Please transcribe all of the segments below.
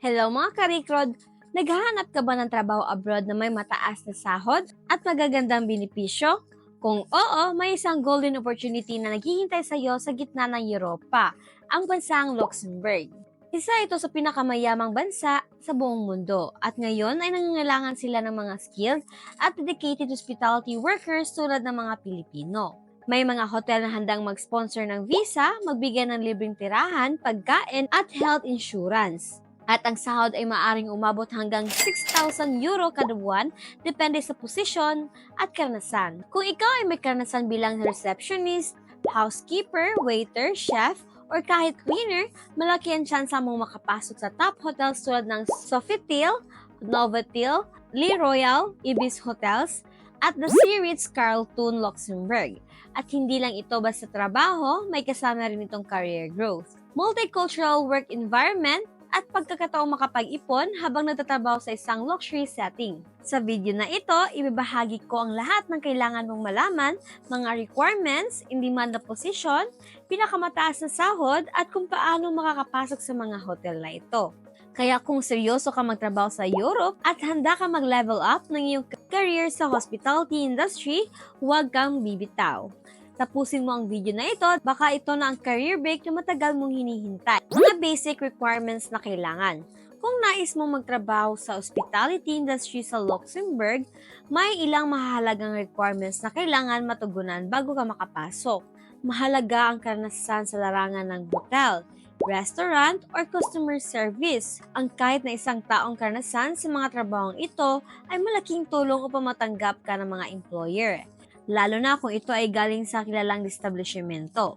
Hello mga karikrod! Naghahanap ka ba ng trabaho abroad na may mataas na sahod at magagandang benepisyo? Kung oo, may isang golden opportunity na naghihintay sa iyo sa gitna ng Europa, ang bansang Luxembourg. Isa ito sa pinakamayamang bansa sa buong mundo at ngayon ay nangangailangan sila ng mga skilled at dedicated hospitality workers tulad ng mga Pilipino. May mga hotel na handang mag-sponsor ng visa, magbigay ng libreng tirahan, pagkain at health insurance. At ang sahod ay maaring umabot hanggang 6,000 euro kada buwan, depende sa posisyon at karanasan. Kung ikaw ay may karanasan bilang receptionist, housekeeper, waiter, chef, or kahit cleaner, malaki ang tsansa mong makapasok sa top hotels tulad ng Sofitel, Novotel, Le Royal, Ibis Hotels, at the Sea Ritz Carlton Luxembourg. At hindi lang ito basta trabaho, may kasama rin itong career growth. Multicultural work environment at pagkakataong makapag-ipon habang nagtatrabaho sa isang luxury setting. Sa video na ito, ibibahagi ko ang lahat ng kailangan mong malaman, mga requirements, in-demand na posisyon, pinakamataas na sahod at kung paano makakapasok sa mga hotel na ito. Kaya kung seryoso ka magtrabaho sa Europe at handa ka mag-level up ng iyong career sa hospitality industry, huwag kang bibitaw tapusin mo ang video na ito, baka ito na ang career break na matagal mong hinihintay. Mga basic requirements na kailangan. Kung nais mong magtrabaho sa hospitality industry sa Luxembourg, may ilang mahalagang requirements na kailangan matugunan bago ka makapasok. Mahalaga ang karanasan sa larangan ng hotel, restaurant, or customer service. Ang kahit na isang taong karanasan sa mga trabahong ito ay malaking tulong upang matanggap ka ng mga employer lalo na kung ito ay galing sa kilalang establishmento.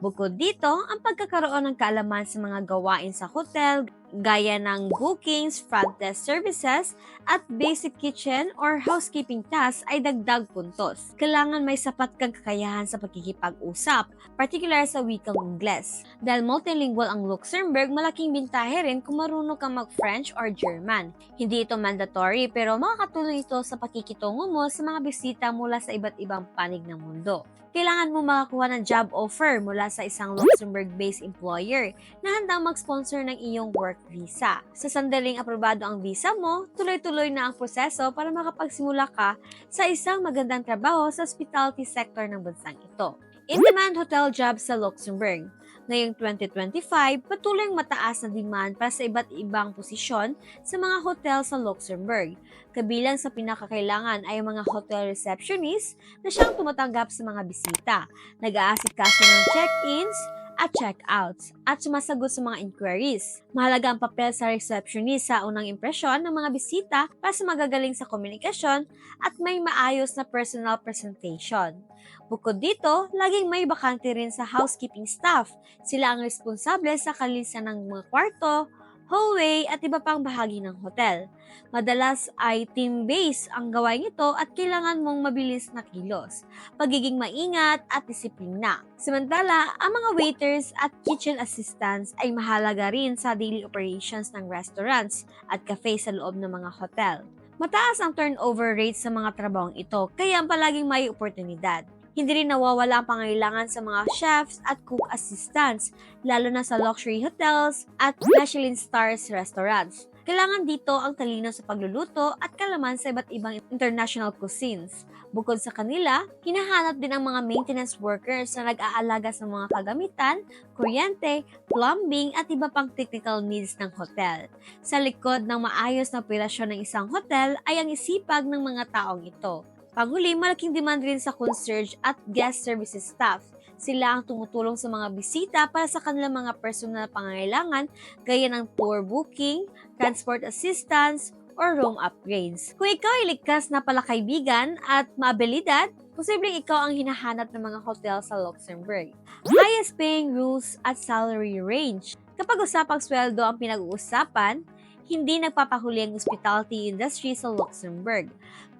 Bukod dito, ang pagkakaroon ng kaalaman sa mga gawain sa hotel, gaya ng bookings, front desk services, at basic kitchen or housekeeping tasks ay dagdag puntos. Kailangan may sapat kang kakayahan sa pagkikipag-usap, particular sa wikang Ingles. Dahil multilingual ang Luxembourg, malaking bintahe rin kung marunong kang mag-French or German. Hindi ito mandatory pero makakatulong ito sa pakikitungo mo sa mga bisita mula sa iba't ibang panig ng mundo kailangan mo makakuha ng job offer mula sa isang Luxembourg-based employer na handang mag-sponsor ng iyong work visa. Sa sandaling aprobado ang visa mo, tuloy-tuloy na ang proseso para makapagsimula ka sa isang magandang trabaho sa hospitality sector ng bansang ito. In-demand hotel jobs sa Luxembourg. Ngayong 2025, patuloy mataas na demand para sa iba't ibang posisyon sa mga hotel sa Luxembourg. Kabilang sa pinakakailangan ay ang mga hotel receptionist na siyang tumatanggap sa mga bisita, nag-aasikaso ng check-ins, at check-outs at sumasagot sa mga inquiries. Mahalaga ang papel sa receptionist sa unang impresyon ng mga bisita para sa magagaling sa komunikasyon at may maayos na personal presentation. Bukod dito, laging may bakante rin sa housekeeping staff. Sila ang responsable sa kalinisan ng mga kwarto, hallway at iba pang bahagi ng hotel. Madalas ay team-based ang gawain ito at kailangan mong mabilis na kilos, pagiging maingat at disiplina. Samantala, ang mga waiters at kitchen assistants ay mahalaga rin sa daily operations ng restaurants at cafe sa loob ng mga hotel. Mataas ang turnover rate sa mga trabahong ito, kaya palaging may oportunidad. Hindi rin nawawala ang pangailangan sa mga chefs at cook assistants, lalo na sa luxury hotels at Michelin stars restaurants. Kailangan dito ang talino sa pagluluto at kalaman sa iba't ibang international cuisines. Bukod sa kanila, hinahanap din ang mga maintenance workers na nag-aalaga sa mga kagamitan, kuryente, plumbing at iba pang technical needs ng hotel. Sa likod ng maayos na operasyon ng isang hotel ay ang isipag ng mga taong ito. Panghuli, malaking demand rin sa concierge at guest services staff. Sila ang tumutulong sa mga bisita para sa kanilang mga personal pangangailangan gaya ng tour booking, transport assistance, or room upgrades. Kung ikaw ay likas na palakaibigan at maabilidad, posibleng ikaw ang hinahanap ng mga hotel sa Luxembourg. Highest paying rules at salary range. Kapag usapang sweldo ang pinag-uusapan, hindi nagpapahuli ang hospitality industry sa Luxembourg.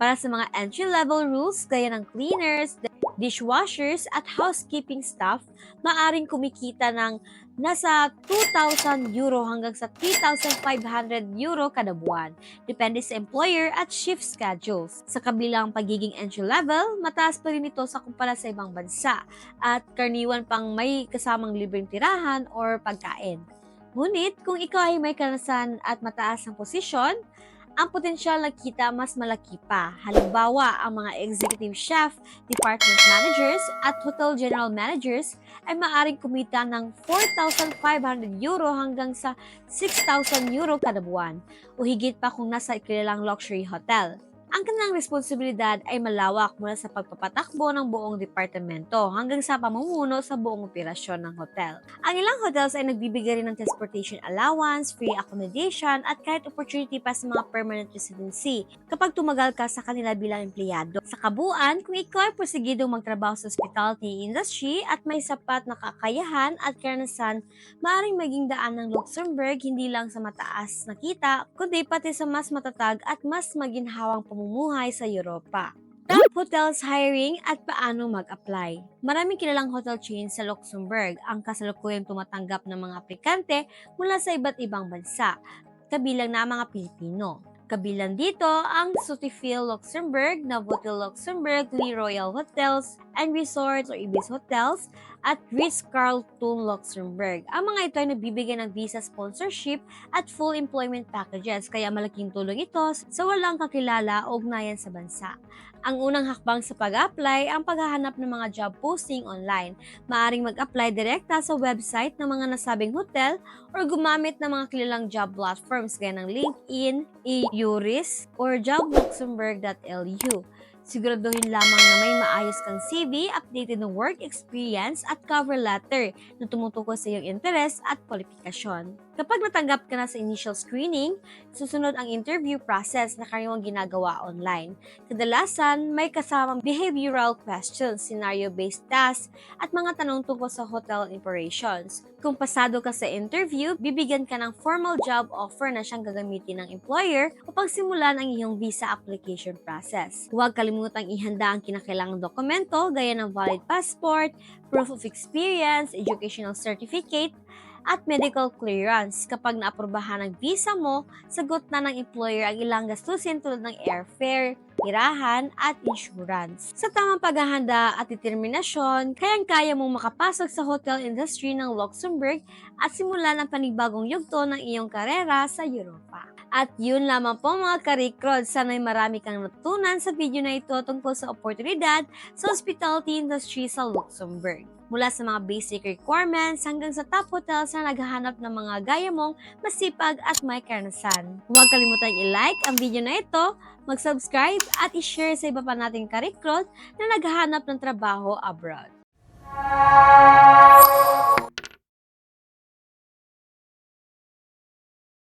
Para sa mga entry-level rules gaya ng cleaners, dishwashers at housekeeping staff, maaring kumikita ng nasa 2,000 euro hanggang sa 3,500 euro kada buwan, depende sa employer at shift schedules. Sa kabilang pagiging entry level, mataas pa rin ito sa kumpara sa ibang bansa at karniwan pang may kasamang libreng tirahan or pagkain. Ngunit kung ikaw ay may karanasan at mataas ang posisyon, ang potensyal na kita mas malaki pa. Halimbawa, ang mga executive chef, department managers, at hotel general managers ay maaring kumita ng 4,500 euro hanggang sa 6,000 euro kada buwan o higit pa kung nasa kilalang luxury hotel. Ang kanilang responsibilidad ay malawak mula sa pagpapatakbo ng buong departamento hanggang sa pamumuno sa buong operasyon ng hotel. Ang ilang hotels ay nagbibigay rin ng transportation allowance, free accommodation at kahit opportunity pa sa mga permanent residency kapag tumagal ka sa kanila bilang empleyado. Sa kabuuan, kung ikaw ay prosigidong magtrabaho sa hospitality industry at may sapat na kakayahan at karanasan, maaaring maging daan ng Luxembourg hindi lang sa mataas na kita, kundi pati sa mas matatag at mas maginhawang pamumuhay sa Europa. Top hotels hiring at paano mag-apply. Maraming kilalang hotel chains sa Luxembourg ang kasalukuyang tumatanggap ng mga aplikante mula sa iba't ibang bansa, kabilang na mga Pilipino. Kabilang dito ang Sofitel Luxembourg, Novotel Luxembourg, Lee Royal Hotels and Resorts or Ibis Hotels at Ritz-Carlton Luxembourg. Ang mga ito ay nagbibigay ng visa sponsorship at full employment packages kaya malaking tulong ito sa walang kakilala o ugnayan sa bansa. Ang unang hakbang sa pag-apply ang paghahanap ng mga job posting online. Maaring mag-apply direkta sa website ng mga nasabing hotel or gumamit ng mga kilalang job platforms gaya ng LinkedIn, eUris, or jobluxembourg.lu. Siguraduhin lamang na may maayos kang CV, updated na work experience at cover letter na tumutukoy sa iyong interes at kwalifikasyon. Kapag natanggap ka na sa initial screening, susunod ang interview process na karaniwang ginagawa online. Kadalasan, may kasamang behavioral questions, scenario-based tasks, at mga tanong tungkol sa hotel operations. Kung pasado ka sa interview, bibigyan ka ng formal job offer na siyang gagamitin ng employer upang simulan ang iyong visa application process. Huwag kalimutang ihanda ang kinakailangang dokumento gaya ng valid passport, proof of experience, educational certificate, at medical clearance. Kapag naaprubahan ang visa mo, sagot na ng employer ang ilang gastusin tulad ng airfare, irahan, at insurance. Sa tamang paghahanda at determinasyon, kayang-kaya mong makapasok sa hotel industry ng Luxembourg at simulan ang panibagong yugto ng iyong karera sa Europa. At yun lamang po mga karikrod, sana'y marami kang natutunan sa video na ito tungkol sa oportunidad sa hospitality industry sa Luxembourg. Mula sa mga basic requirements hanggang sa top hotels na naghahanap ng mga gaya mong masipag at may karanasan. Huwag kalimutang i-like ang video na ito, mag-subscribe at i-share sa iba pa nating karikrod na naghahanap ng trabaho abroad.